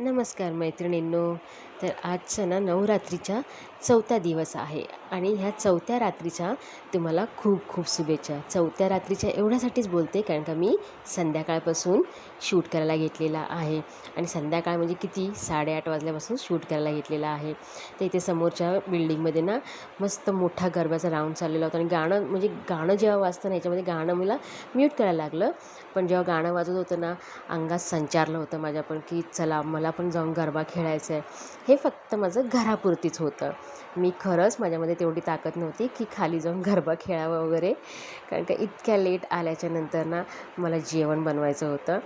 नमस्कार मैत्रिणींनो. तर आजचा ना नवरात्रीचा चौथा दिवस आहे आणि ह्या चौथ्या रात्रीच्या तुम्हाला खूप खूप शुभेच्छा. चौथ्या रात्रीच्या एवढ्यासाठीच बोलते कारण का मी संध्याकाळपासून शूट करायला घेतलेला आहे. आणि संध्याकाळ म्हणजे किती? साडेआठ वाजल्यापासून शूट करायला घेतलेला आहे. तर इथे समोरच्या बिल्डिंगमध्ये ना मस्त मोठा गरब्याचा राऊंड चाललेला होता आणि गाणं म्हणजे गाणं जेव्हा वाजतं ना याच्यामध्ये गाणं मला म्यूट करायला लागलं. पण जेव्हा गाणं वाजत होतं ना अंगात संचारलं होतं माझ्या पण की चला मला पण जाऊन गरबा खेळायचं आहे हे फक्त माझं घरापुरतीच होतं. मी खरंच माझ्यामध्ये तेवढी ताकद नव्हती की खाली जाऊन गरबा खेळावं वगैरे. कारण का इतक्या लेट आल्याच्यानंतर ना मला जेवण बनवायचं होतं.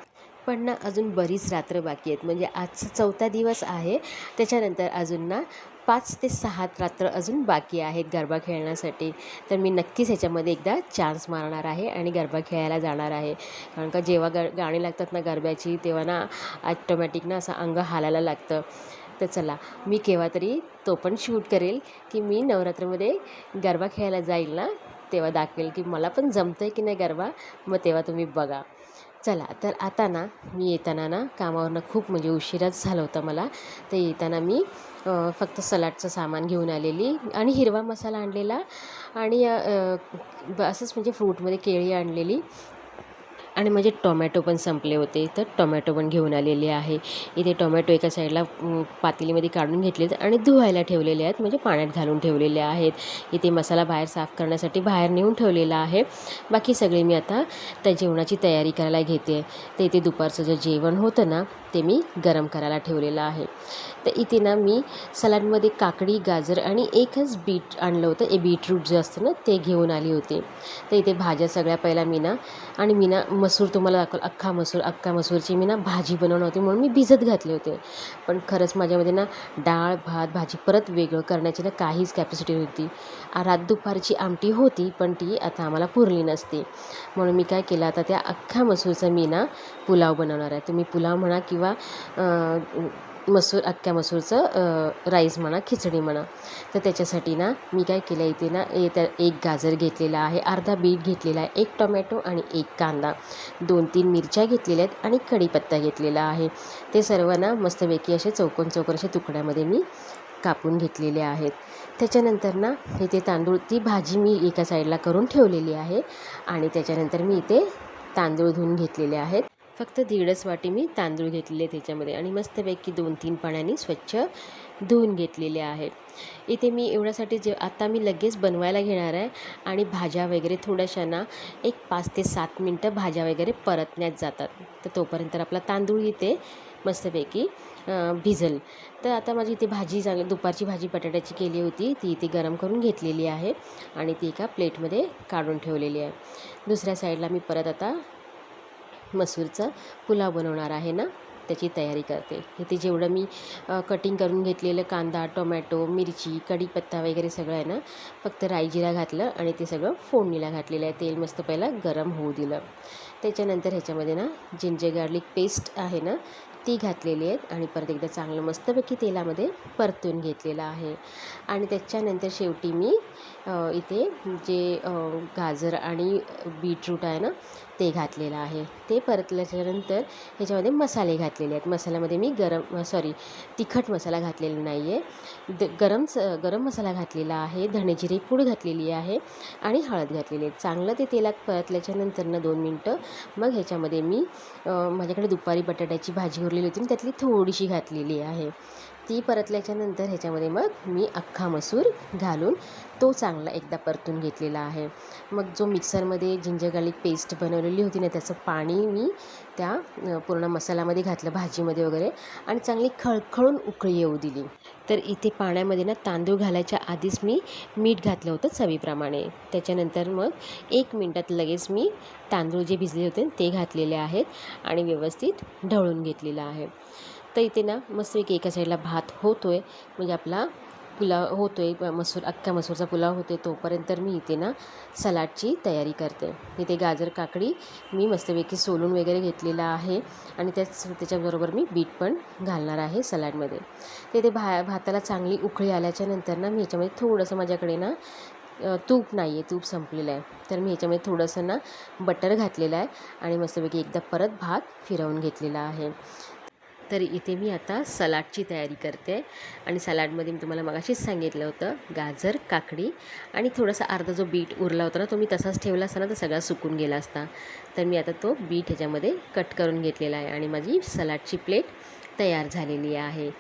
पण ना अजून बरीच रात्र बाकी आहेत. म्हणजे आजचा चौथा दिवस आहे. त्याच्यानंतर अजून ना पाच ते सहा रात्र अजून बाकी आहेत गरबा खेळण्यासाठी. तर मी नक्कीच ह्याच्यामध्ये एकदा चान्स मारणार आहे आणि गरबा खेळायला जाणार आहे. कारण का जेव्हा ग गाणी लागतात ना गरब्याची तेव्हा ना ॲटोमॅटिक ना असं अंग हालायला लागतं. तर चला मी केव्हा तरी तो पण शूट करेल की मी नवरात्रमध्ये गरबा खेळायला जाईल ना तेव्हा दाखवेल की मला पण जमतं आहे की नाही गरबा मग तेव्हा तुम्ही बघा. चला तर आता ना मी येताना ना कामावरनं खूप म्हणजे उशिराच झालं होतं मला. तर येताना मी फक्त सलाडचं सामान घेऊन आलेली आणि हिरवा मसाला आणलेला आणि असंच म्हणजे फ्रूटमध्ये केळी आणलेली. आणि माझे टोमॅटो पण संपले होते. तर टोमॅटो पण घेऊन आलेले आहे. इथे टोमॅटो एका साईडला पातेलीमध्ये काढून घेतले आणि धुवायला ठेवलेले आहेत. म्हणजे पाण्यात घालून ठेवलेले आहेत. इथे मसाला बाहेर साफ करण्यासाठी बाहेर नेऊन ठेवलेला आहे. बाकी सगळे मी आता त्या जेवणाची तयारी करायला घेते. तर इथे दुपारचं जे जेवण होतं ना ते मी गरम करायला ठेवलेलं आहे. तर इथे ना मी सलाडमध्ये काकडी गाजर आणि एकच बीट आणलं होतं. ए बीटरूट जे असतं ना ते घेऊन आली होती. तर इथे भाज्या सगळ्या पहिला मी ना आणि मी ना मसूर तुम्हाला दाखवलं अख्खा मसूर अख्खा मसूरची मी ना भाजी बनवणार होती म्हणून मी भिजत घातले होते. पण खरंच माझ्यामध्ये ना डाळ भात भाजी परत वेगळं करण्याची ना काहीच कॅपॅसिटी होती रात दुपारची आमटी होती पण ती आता आम्हाला पुरली नसती. म्हणून मी काय केलं आता त्या अख्ख्या मसूरचा मी ना पुलाव बनवणार आहे. तुम्ही पुलाव म्हणा किंवा मसूर अख्ख्या मसूरचं राईस म्हणा खिचडी म्हणा. तर त्याच्यासाठी ना मी काय केलं इथे ना ए त्या एक गाजर घेतलेला आहे अर्धा बीट घेतलेला आहे एक टोमॅटो आणि एक कांदा. दोन तीन मिरच्या घेतलेल्या आहेत आणि कढीपत्ता घेतलेला आहे. ते सर्व ना मस्तपैकी असे चौकोन चौकोन अशा तुकड्यामध्ये मी कापून घेतलेले आहेत. त्याच्यानंतर ना इथे तांदूळ ती भाजी मी एका साईडला करून ठेवलेली आहे आणि त्याच्यानंतर मी इथे तांदूळ धुवून घेतलेले आहेत. फक्त दीडच वाटी मी तांदूळ घेतलेले त्याच्यामध्ये आणि मस्तपैकी दोन तीन पाण्याने स्वच्छ धुवून घेतलेले आहेत. इथे मी एवढ्यासाठी जे आता मी लगेच बनवायला घेणार आहे आणि भाज्या वगैरे थोड्याशा ना एक पाच ते सात मिनटं भाज्या वगैरे परतण्यात जातात. तर तोपर्यंत आपला तांदूळ इथे मस्तपैकी भिजल. तर आता माझी इथे भाजी चांगली दुपारची भाजी बटाट्याची केली होती. ती इथे गरम करून घेतलेली आहे आणि ती एका प्लेटमध्ये काढून ठेवलेली आहे. दुसऱ्या साईडला मी परत आता मसूरचा पुलाव बनवणार आहे ना त्याची तयारी करते. इथे जेवढं मी कटिंग करून घेतलेलं कांदा टोमॅटो मिरची कढीपत्ता वगैरे सगळं आहे ना फक्त राई जिरा घातलं आणि ते सगळं फोडणीला घातलेलं आहे. तेल मस्त पहिला गरम होऊ दिलं. त्याच्यानंतर ह्याच्यामध्ये ना जिंजर गार्लिक पेस्ट आहे ना ती घातलेली आहेत आणि परत एकदा चांगलं मस्तपैकी तेलामध्ये परतून घेतलेलं आहे. आणि त्याच्यानंतर शेवटी मी इथे जे गाजर आणि बीटरूट आहे ना ते घातलेलं आहे. ते परतल्याच्यानंतर ह्याच्यामध्ये मसाले घातलेले आहेत. मसाल्यामध्ये मी गरम सॉरी तिखट मसाला घातलेला नाही आहे द गरम स गरम मसाला घातलेला आहे. धणेजिरे पूड घातलेली आहे आणि हळद घातलेली आहे चांगलं ते तेलात परतल्याच्यानंतर ना दोन मिनटं. मग ह्याच्यामध्ये मी माझ्याकडे दुपारी बटाट्याची भाजी उरलेली होती त्यातली थोडीशी घातलेली आहे. ती परतल्याच्यानंतर ह्याच्यामध्ये मग मी अख्खा मसूर घालून तो चांगला एकदा परतून घेतलेला आहे. मग जो मिक्सरमध्ये जिंजर गार्लिक पेस्ट बनवलेली होती ना त्याचं पाणी मी त्या पूर्ण मसाल्यामध्ये घातलं भाजीमध्ये वगैरे आणि चांगली खळखळून उकळी येऊ दिली. तर इथे पाण्यामध्ये ना तांदूळ घालायच्या आधीच मी मीठ घातलं होतं चवीप्रमाणे. त्याच्यानंतर मग एक मिनटात लगेच मी तांदूळ जे भिजले होते ते घातलेले आहेत आणि व्यवस्थित ढवळून घेतलेलं आहे. तर इथे ना मस्तपैकी एका साईडला भात होतो आहे म्हणजे आपला पुलाव होतो आहे मसूर अख्ख्या मसूरचा पुलाव होतो आहे तोपर्यंत मी इथे ना सलाडची तयारी करते. इथे गाजर काकडी मी मस्तपैकी सोलून वगैरे घेतलेला आहे. आणि त्याच त्याच्याबरोबर मी बीट पण घालणार आहे सलाडमध्ये. तिथे भा भाताला चांगली उकळी आल्याच्यानंतर ना मी ह्याच्यामध्ये थोडंसं माझ्याकडे ना तूप नाही आहे तूप संपलेलं आहे. तर मी ह्याच्यामध्ये थोडंसं ना बटर घातलेलं आहे. आणि मस्तपैकी एकदा परत भात फिरवून घेतलेला आहे. तर इथे मी आता सलाडची तयारी करते. आणि सलाडमध्ये मी तुम्हाला मगाशीच सांगितलं होतं गाजर काकडी आणि थोडासा अर्धा जो बीट उरला होता ना तो मी तसाच ठेवला असता ना तर सगळा सुकून गेला असता. तर मी आता तो बीट ह्याच्यामध्ये कट करून घेतलेला आहे आणि माझी सलाडची प्लेट तयार झालेली आहे.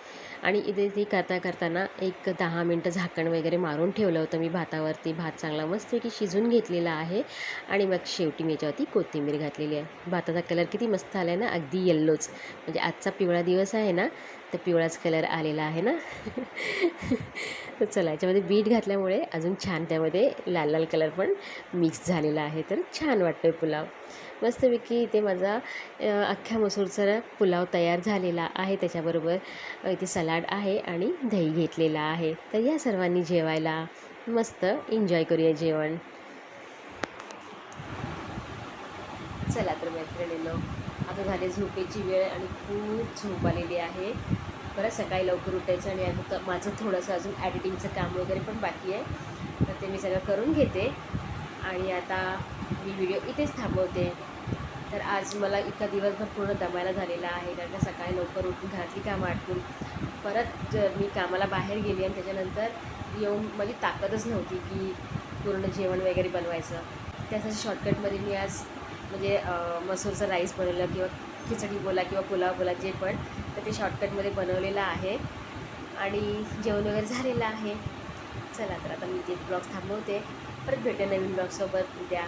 आणि इथे ती करता करताना एक दहा मिनटं झाकण वगैरे मारून ठेवलं होतं मी भातावरती. भात चांगला मस्तपैकी शिजून घेतलेला आहे. आणि मग शेवटी मी याच्यावरती कोथिंबीर घातलेली आहे. भाताचा कलर किती मस्त आला आहे ना अगदी येल्लोच म्हणजे आजचा पिवळा दिवस आहे ना तर पिवळाच कलर आलेला आहे ना? तर चला याच्यामध्ये बीट घातल्यामुळे अजून छान त्यामध्ये लाल लाल कलर पण मिक्स झालेला आहे. तर छान वाटतो आहे पुलाव. मस्तपैकी इथे माझा अख्ख्या मसूरचा पुलाव तयार झालेला आहे. त्याच्याबरोबर इथे सलाड आहे आणि दही घेतलेला आहे. तर या सर्वांनी जेवायला मस्त एन्जॉय करूया जेवण. चला तर मैत्रिणीनं आता झाली झोपेची वेळ आणि खूप झोप आलेली आहे. परत सकाळी लवकर उठायचं आणि आता माझं थोडंसं अजून ॲडिटिंगचं काम वगैरे पण बाकी आहे. तर ते मी सगळं करून घेते. आणि आता मी व्हिडिओ इथेच थांबवते. तर आज मला इतका दिवसभर पूर्ण दमायला झालेला आहे. कारण का सकाळी लवकर उठून घरातली कामं आटपून परत मी कामाला बाहेर गेली आणि त्याच्यानंतर येऊन माझी ताकदच नव्हती की पूर्ण जेवण वगैरे बनवायचं. त्यासाठी शॉर्टकटमध्ये मी आज म्हणजे मसूरचं मसूरचा राईस बनवलं किंवा खिचडी बोला किंवा पुलाव बोला जे पण तर ते शॉर्टकटमध्ये बनवलेलं आहे. आणि जेवण वगैरे झालेलं आहे. चला तर आता मी ते ब्लॉग थांबवते. परत भेटेन नवीन ब्लॉगसोबत उद्या.